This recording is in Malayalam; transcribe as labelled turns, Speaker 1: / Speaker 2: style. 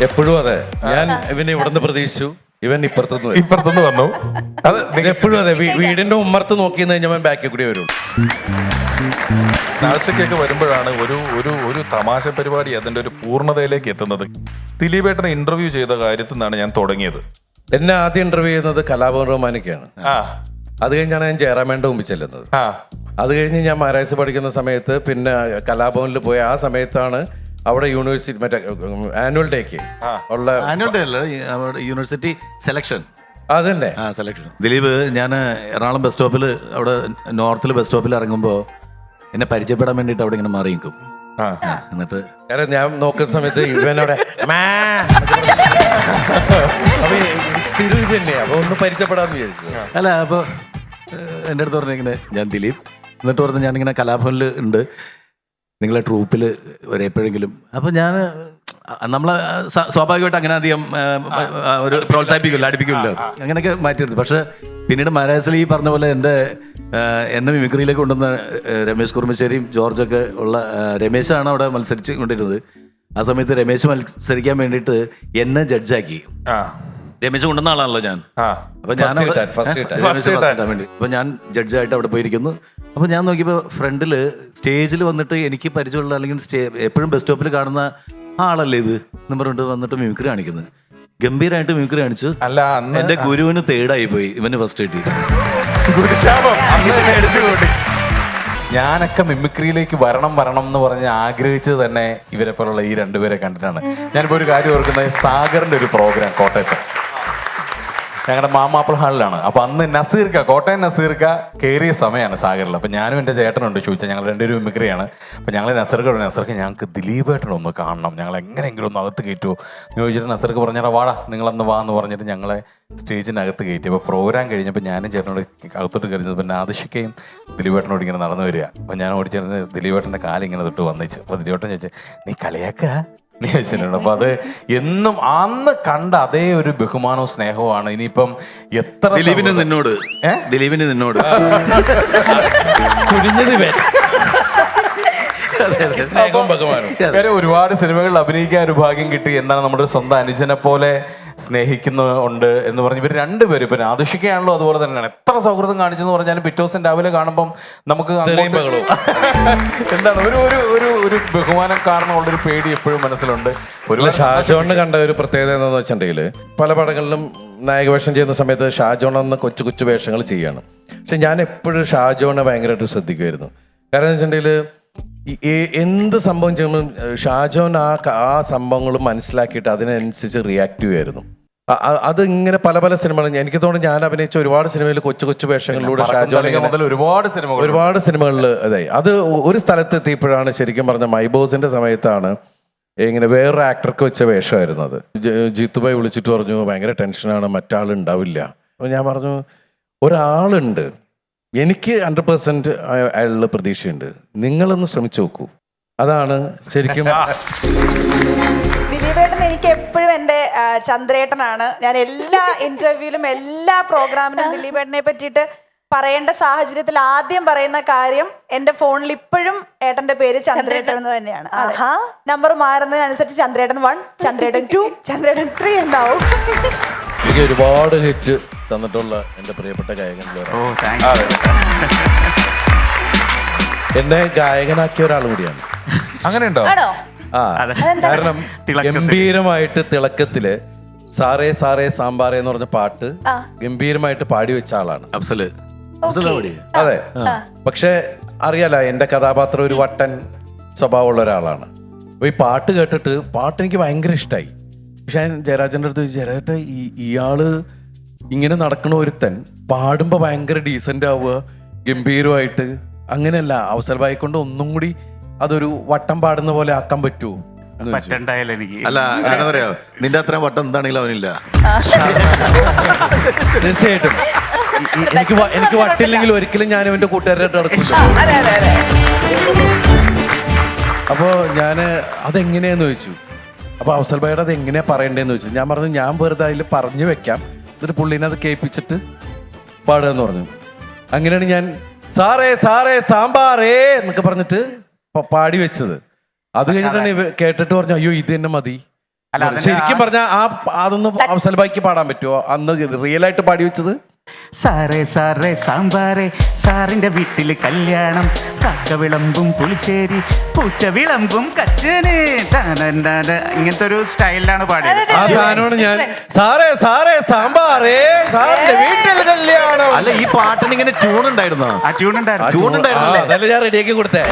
Speaker 1: എപ്പോഴും അതെ. ഞാൻ ഇവനെ ഇവിടുന്ന് പ്രതീക്ഷിച്ചു. ഇവൻ ഇപ്പുറത്തുനിന്ന് വരും.
Speaker 2: ഇപ്പുറത്തുനിന്ന് വന്നു. അത്
Speaker 1: ഇത് എപ്പോഴും അതെ. വീ- വീടിന്റെ ഉമ്മർത്ത് നോക്കി കഴിഞ്ഞാൽ ബാക്കിൽ കൂടി വരും.
Speaker 2: ആഴ്ചക്കൊക്കെ വരുമ്പോഴാണ് ഒരു ഒരു ഒരു തമാശ പരിപാടി അതിന്റെ ഒരു പൂർണതയിലേക്ക് എത്തുന്നത്. ദിലീപേട്ടനെ ഇന്റർവ്യൂ ചെയ്ത കാര്യത്തിൽ നിന്നാണ് ഞാൻ തുടങ്ങിയത്.
Speaker 1: എന്നെ ആദ്യം ഇന്റർവ്യൂ ചെയ്യുന്നത് കലാഭവൻ റഹ്മാനൊക്കെയാണ്.
Speaker 2: ആ.
Speaker 1: അത് കഴിഞ്ഞാണ് ഞാൻ ജയറാമേന്റെ മുമ്പിൽ ചെല്ലുന്നത്.
Speaker 2: ആ.
Speaker 1: അത് കഴിഞ്ഞ് ഞാൻ മഹാരാജ് പഠിക്കുന്ന സമയത്ത് പിന്നെ കലാഭവനിൽ പോയ ആ സമയത്താണ് അവിടെ യൂണിവേഴ്സിറ്റി മറ്റേ ആനുവൽ ഡേക്ക് ഉള്ള
Speaker 3: ആനുവൽ ഡേ അല്ല അവിടെ യൂണിവേഴ്സിറ്റി സെലക്ഷൻ
Speaker 1: അതന്നെ.
Speaker 3: ആ സെലക്ഷൻ ദിലീപ് ഞാൻ എറണാകുളം ബസ് സ്റ്റോപ്പിൽ അവിടെ നോർത്തിൽ ബസ് സ്റ്റോപ്പിൽ ഇറങ്ങുമ്പോൾ എന്നെ പരിചയപ്പെടാൻ വേണ്ടിയിട്ട് അവിടെ ഇങ്ങനെ മാറി നിൽക്കും. എന്നിട്ട്
Speaker 1: കാരണം ഞാൻ നോക്കുന്ന സമയത്ത് ഈ സ്ഥിരം അപ്പൊ ഒന്ന് പരിചയപ്പെടാന്ന് വിചാരിച്ചു.
Speaker 3: അല്ല അപ്പോൾ എന്റെ അടുത്ത് പറഞ്ഞിങ്ങനെ ഞാൻ ദിലീപ്. എന്നിട്ട് പറഞ്ഞ് ഞാനിങ്ങനെ കലാഭവനിൽ ഉണ്ട്. നിങ്ങളെ ട്രൂപ്പിൽ എപ്പോഴെങ്കിലും അപ്പോൾ ഞാൻ നമ്മൾ സ്വാഭാവികമായിട്ട് അങ്ങനെ അധികം ഒരു പ്രോത്സാഹിപ്പിക്കില്ല അടുപ്പിക്കില്ല. അങ്ങനെയൊക്കെ മാറ്റിയെടുത്തു പക്ഷേ പിന്നീട് മഹാരാജത്തിൽ ഈ പറഞ്ഞ പോലെ എന്റെ എന്നെ മിമിക്രിയിലേക്ക് കൊണ്ടുവന്ന രമേശ് കുറുമശ്ശേരിയും ജോർജൊക്കെ ഉള്ള രമേശാണ് അവിടെ മത്സരിച്ച് കൊണ്ടിരുന്നത്. ആ സമയത്ത് രമേശ് മത്സരിക്കാൻ വേണ്ടിയിട്ട് എന്നെ ജഡ്ജാക്കി. രമേശ് കൊണ്ടുവന്ന ആളാണല്ലോ ഞാൻ. അപ്പൊ ഞാൻ ഫസ്റ്റ് വേണ്ടി. അപ്പൊ ഞാൻ ജഡ്ജായിട്ട് അവിടെ പോയിരിക്കുന്നു. അപ്പൊ ഞാൻ നോക്കിയപ്പോൾ ഫ്രണ്ടിൽ സ്റ്റേജിൽ വന്നിട്ട് എനിക്ക് പരിചയമുള്ള അല്ലെങ്കിൽ സ്റ്റേ എപ്പോഴും ബസ് സ്റ്റോപ്പിൽ കാണുന്ന ആളല്ലേ ഇത് എന്ന് പറഞ്ഞിട്ട് വന്നിട്ട് മിമിക്രി കാണിക്കുന്നത് ഗംഭീരമായിട്ട് മിമിക്രി കാണിച്ചു.
Speaker 2: അല്ല എന്റെ
Speaker 3: എന്റെ ഗുരുവിന് തേടായി പോയി. ഇവന് ഫസ്റ്റ് കൂട്ടി
Speaker 4: ഞാനൊക്കെ മിമിക്രിയിലേക്ക് വരണം വരണം എന്ന് പറഞ്ഞ് ആഗ്രഹിച്ചത് തന്നെ ഇവരെ പോലുള്ള ഈ രണ്ടുപേരെ കണ്ടിട്ടാണ്. ഞാനിപ്പോൾ ഒരു കാര്യം ഓർക്കുന്നത് സാഗറിന്റെ ഒരു പ്രോഗ്രാം കോട്ടയത്ത്. ഞങ്ങളുടെ മാമാപ്പിൾ ഹാളിലാണ്. അപ്പൊ അന്ന് നസീർക്ക കോട്ടയം നസീർക്ക കയറിയ സമയമാണ് സാഗറിൽ അപ്പൊ ഞാനും എന്റെ ചേട്ടനുണ്ട് ചോദിച്ചാൽ ഞങ്ങൾ രണ്ടുപേരും മിമിക്രിയാണ്. അപ്പൊ ഞങ്ങൾ നസീർക്ക് നസർക്ക് ഞങ്ങൾക്ക് ദിലീപേട്ടനെ ഒന്ന് കാണണം. ഞങ്ങൾ എങ്ങനെയെങ്കിലും ഒന്ന് അകത്ത് കയറ്റുമോ എന്ന് ചോദിച്ചിട്ട് നസീർക്ക് പറഞ്ഞാൽ വാടാ നിങ്ങളന്ന് വാ എന്ന് പറഞ്ഞിട്ട് ഞങ്ങളെ സ്റ്റേജിനകത്ത് കയറ്റി. അപ്പോൾ പ്രോഗ്രാം കഴിഞ്ഞപ്പോൾ ഞാനും ചേട്ടനോട് അകത്തോട്ട് കയറി പിന്നെ ആദിഷിക്കയും ദിലീപേട്ടനോട് ഇങ്ങനെ നടന്നു വരിക. അപ്പൊ ഞാൻ ഓടിച്ചേർന്ന് ദിലീപേട്ടന്റെ കാലിങ്ങനെ തൊട്ട് വന്നിച്ചു. അപ്പോൾ ദിലീപേട്ടൻ ചോദിച്ചു നീ കളിയാക്കുക നീ വെച്ചിട്ടുണ്ട് അപ്പൊ അത് എന്നും അന്ന് കണ്ട അതേ ഒരു ബഹുമാനവും സ്നേഹവുമാണ്. ഇനിയിപ്പം എത്ര
Speaker 3: ദിലീപിന്
Speaker 4: സൗഹൃദം-
Speaker 3: നിന്നോട്.
Speaker 4: ഏ?
Speaker 3: ദിലീപിന് നിന്നോട്.
Speaker 1: കുഴിഞ്ഞത് ഇവൻ സ്നേഹവും ബഹുമാനവും.
Speaker 4: വേറെ ഒരുപാട് സിനിമകളിൽ അഭിനയിക്കാൻ ഒരു ഭാഗ്യം കിട്ടി. എന്താണ് നമ്മുടെ സ്വന്തം അനുജനെ പോലെ സ്നേഹിക്കുന്ന ഉണ്ട് എന്ന് പറഞ്ഞ് ഇവർ രണ്ടുപേരും ഇപ്പം ആദർശിക്കുകയാണല്ലോ അതുപോലെ തന്നെയാണ്. എത്ര സൗഹൃദം കാണിച്ചെന്ന് പറഞ്ഞാലും പിറ്റേ ദിവസം രാവിലെ കാണുമ്പം നമുക്ക് എന്താണ് ഒരു ഒരു ഒരു ഒരു ബഹുമാനം കാരണമുള്ള ഒരു പേടി എപ്പോഴും മനസ്സിലുണ്ട്. ഒരു
Speaker 1: ഷാജോണ് കണ്ട ഒരു പ്രത്യേകത എന്താണെന്ന് വെച്ചിട്ടുണ്ടെങ്കിൽ പല പടങ്ങളിലും നായക വേഷം ചെയ്യുന്ന സമയത്ത് ഷാജോൺ എന്ന കൊച്ചു കൊച്ചു വേഷങ്ങൾ ചെയ്യാണ്. പക്ഷെ ഞാൻ എപ്പോഴും ഷാജോണെ ഭയങ്കരമായിട്ട് ശ്രദ്ധിക്കുമായിരുന്നു. കാരണം എന്ന് വെച്ചിട്ടുണ്ടെങ്കിൽ എന്ത് സംഭവം ചെയ്യുമ്പോൾ ഷാജോൻ ആ ആ സംഭവങ്ങൾ മനസ്സിലാക്കിയിട്ട് അതിനനുസരിച്ച് അ- അ- അത് ഇങ്ങനെ പല പല സിനിമകൾ എനിക്ക് തോന്നുന്നു ഞാൻ അഭിനയിച്ച ഒരുപാട് സിനിമയിൽ കൊച്ചു കൊച്ചു വേഷങ്ങളിലൂടെ
Speaker 4: മുതൽ ഒരുപാട് സിനിമകൾ
Speaker 1: ഒരുപാട് സിനിമകളിൽ അതെ അത് ഒരു സ്ഥലത്ത് എത്തിയപ്പോഴാണ് ശരിക്കും പറഞ്ഞ മൈബോസിന്റെ സമയത്താണ് ഇങ്ങനെ വേറൊരു ആക്ടർക്ക് വെച്ച വേഷമായിരുന്നു അത്. ജീത്തുബായി വിളിച്ചിട്ട് പറഞ്ഞു ഭയങ്കര ടെൻഷനാണ് മറ്റാളുണ്ടാവില്ല. അപ്പോൾ ഞാൻ പറഞ്ഞു ഒരാളുണ്ട്. എനിക്ക് ഹൺഡ്രഡ് പെർസെന്റ് അയാളുള്ള പ്രതീക്ഷയുണ്ട്. നിങ്ങളൊന്ന് ശ്രമിച്ചു നോക്കൂ. അതാണ് ശരിക്കും
Speaker 5: ദിലീപേട്ടൻ എനിക്ക് എപ്പോഴും എന്റെ ചന്ദ്രേട്ടനാണ്. ഞാൻ എല്ലാ ഇന്റർവ്യൂവിലും എല്ലാ പ്രോഗ്രാമിനും ദിലീപേട്ടനെ പറ്റിയിട്ട് പറയേണ്ട സാഹചര്യത്തിൽ ആദ്യം പറയുന്ന കാര്യം എന്റെ ഫോണിൽ ഇപ്പോഴും ഏട്ടന്റെ പേര് ചന്ദ്രേട്ടൻ എന്ന് തന്നെയാണ്. നമ്പർ മാറുന്നതിനനുസരിച്ച് ചന്ദ്രേട്ടൻ one Chandrettan to Chandrettan three ഉണ്ടാവും
Speaker 1: എനിക്ക് ഒരുപാട് ഹിറ്റ് തന്നിട്ടുള്ള എന്റെ പ്രിയപ്പെട്ട ഗായകനിൽ
Speaker 3: താങ്ക്
Speaker 1: എന്നെ ഗായകനാക്കിയ ഒരാൾ കൂടിയാണ്.
Speaker 2: അങ്ങനെയുണ്ടോ?
Speaker 1: ആ. കാരണം ഗംഭീരമായിട്ട് തിളക്കത്തിൽ സാറേ സാറേ സാമ്പാറേ എന്ന് പറഞ്ഞ പാട്ട് ഗംഭീരമായിട്ട് പാടി വെച്ച ആളാണ്.
Speaker 3: അഫ്സൽ അഫ്സല
Speaker 1: അതെ. പക്ഷെ അറിയാലോ എന്റെ കഥാപാത്രം ഒരു വട്ടൻ സ്വഭാവമുള്ള ഒരാളാണ്. അപ്പൊ ഈ പാട്ട് കേട്ടിട്ട് പാട്ട് എനിക്ക് ഭയങ്കര ഇഷ്ടമായി പക്ഷെ ഞാൻ ജയരാജന്റെ അടുത്ത് ജയരാജേട്ട ഈ ഇയാൾ ഇങ്ങനെ നടക്കണ ഒരുത്തൻ പാടുമ്പോ ഭയങ്കര ഡീസന്റ് ആവുക ഗംഭീരമായിട്ട് അങ്ങനെയല്ല അവസര ബായി കൊണ്ട് ഒന്നും കൂടി അതൊരു വട്ടം പാടുന്ന പോലെ ആക്കാൻ പറ്റുമോ
Speaker 6: പറ്റണ്ടായാലും എനിക്ക്.
Speaker 3: അല്ല അങ്ങനെ പറയാ നിന്റെ അത്രയും വട്ടം എന്താണെങ്കിലും അവനില്ല.
Speaker 1: തീർച്ചയായിട്ടും. ഈ- എനിക്ക് വ- എനിക്ക് വട്ടില്ലെങ്കിൽ ഒരിക്കലും ഞാൻ എന്റെ കൂട്ടുകാരായിട്ട് നടക്കില്ല.
Speaker 7: അതെ അതെ അതെ.
Speaker 1: അപ്പോൾ ഞാൻ അതെങ്ങനെയാന്ന് ചോദിച്ചു. അപ്പോൾ അവസൽ ഭായിയുടെ അത് എങ്ങനെയാ പറയണ്ടേന്ന് ചോദിച്ചു. ഞാൻ പറഞ്ഞു ഞാൻ വെറുതെ അതിൽ പറഞ്ഞു വെക്കാം. എന്നിട്ട് പുള്ളീനെ അത് കേൾപ്പിച്ചിട്ട് പാടുക എന്ന് പറഞ്ഞു. അങ്ങനെയാണ് ഞാൻ സാറേ സാറേ സാമ്പാറേ എന്നൊക്കെ പറഞ്ഞിട്ട് പാടി വെച്ചത്. അത് കഴിഞ്ഞിട്ടാണ് കേട്ടിട്ട് പറഞ്ഞു അയ്യോ ഇത് തന്നെ മതി. ശരിക്കും
Speaker 7: ആ-
Speaker 1: പറഞ്ഞാൽ ആ അതൊന്ന് അവസലബാക്കി പാടാൻ പറ്റുമോ അന്ന് റിയൽ ആയിട്ട് പാടി വെച്ചത്?
Speaker 7: സാറേ സാറേ സാമ്പാറേ സാറിന്റെ വീട്ടിൽ കല്യാണം. കാക്ക വിളമ്പും പുളിശ്ശേരി പൂച്ച വിളമ്പും കച്ചന് ഇങ്ങനത്തെ ഒരു സ്റ്റൈലിലാണ് പാടിയത്.
Speaker 1: ആ സാധനമാണ് ഞാൻ. സാറേ സാറേ സാമ്പാറേ. സാറിന്റെ വീട്ടിൽ കല്യാണം.
Speaker 3: അല്ല ഈ പാട്ടിന് ഇങ്ങനെ ട്യൂൺ ഉണ്ടായിരുന്നോ?
Speaker 7: ആ ട്യൂൺ ഉണ്ടായിരുന്നു.
Speaker 3: ട്യൂൺ ഉണ്ടായിരുന്നല്ലേ?
Speaker 1: അതല്ല ഞാൻ റെഡിയാക്കി കൊടുത്തേ.